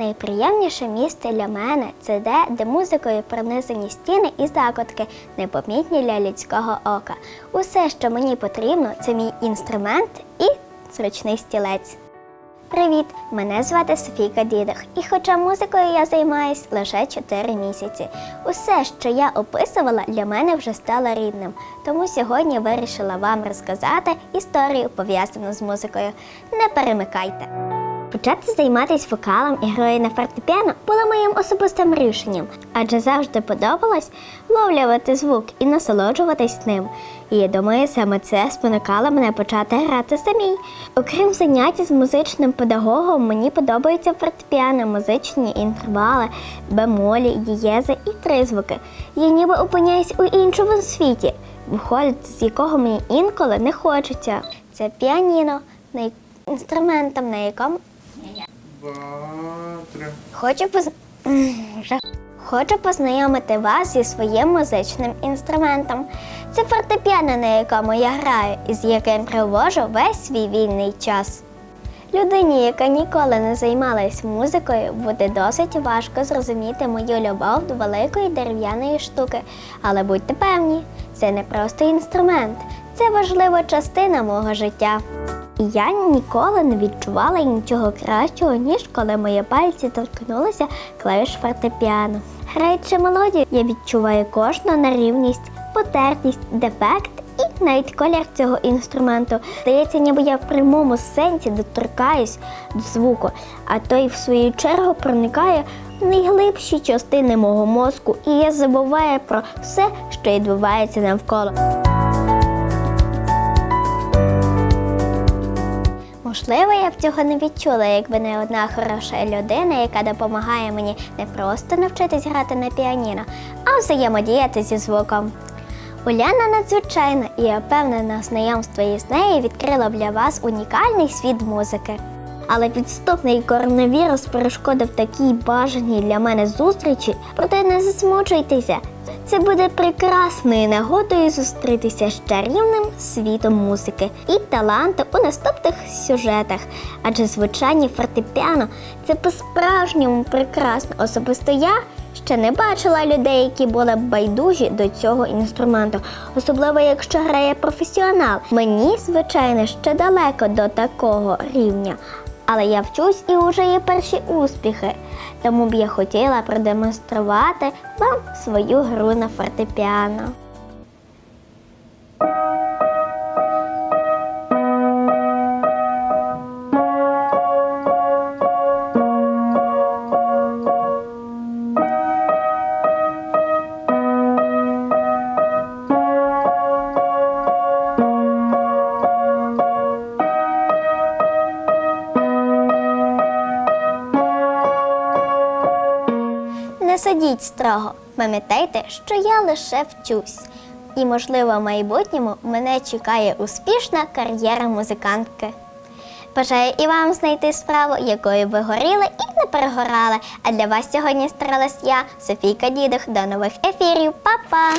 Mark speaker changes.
Speaker 1: Найприємніше місце для мене це де, де музикою пронизані стіни і закутки, непомітні для людського ока. Усе, що мені потрібно, це мій інструмент і зручний стілець. Привіт! Мене звати Софійка Дідих, і хоча музикою я займаюсь лише 4 місяці, усе, що я описувала, для мене вже стало рідним. Тому сьогодні вирішила вам розказати історію, пов'язану з музикою. Не перемикайте! Почати займатися вокалом і грою на фортепіано було моїм особистим рішенням, адже завжди подобалось вловлювати звук і насолоджуватись ним. І я думаю, саме це спонукало мене почати грати самій. Окрім занять з музичним педагогом, мені подобаються фортепіано, музичні інтервали, бемолі, дієзи і тризвуки. Я ніби опиняюсь у іншому світі, виходити з якого мені інколи не хочеться. Це піаніно, інструментом, на якому
Speaker 2: Два, три.
Speaker 1: Хочу поз... Хочу познайомити вас зі своїм музичним інструментом. Це фортепіано, на якому я граю, і з яким провожу весь свій вільний час. Людині, яка ніколи не займалась музикою, буде досить важко зрозуміти мою любов до великої дерев'яної штуки. Але будьте певні, це не просто інструмент, це важлива частина мого життя. І я ніколи не відчувала нічого кращого, ніж коли мої пальці торкнулися клавіш фортепіано. Граючи мелодію, я відчуваю кожну нерівність, потертість, дефект і навіть колір цього інструменту. Здається, ніби я в прямому сенсі доторкаюсь до звуку, а той, в свою чергу, проникає в найглибші частини мого мозку, і я забуваю про все, що відбувається навколо. Можливо, я б цього не відчула, якби не одна хороша людина, яка допомагає мені не просто навчитись грати на піаніно, а взаємодіяти зі звуком. Уляна надзвичайна, і я впевнена, знайомство із нею відкрило для вас унікальний світ музики. Але підступний коронавірус перешкодив такій бажаній для мене зустрічі, проте не засмучуйтеся. Це буде прекрасною нагодою зустрітися з чарівним світом музики і таланту у наступних сюжетах. Адже звучання фортепіано це по-справжньому прекрасно. Особисто я ще не бачила людей, які були байдужі до цього інструменту, особливо якщо грає професіонал. Мені, звичайно, ще далеко до такого рівня. Але я вчусь і вже є перші успіхи. Тому б я хотіла продемонструвати вам свою гру на фортепіано. Не сидіть строго, пам'ятайте, що я лише вчусь. І, можливо, в майбутньому мене чекає успішна кар'єра музикантки. Бажаю і вам знайти справу, якою ви горіли і не перегорали. А для вас сьогодні старалась я, Софійка Дідух. До нових ефірів. Па-па!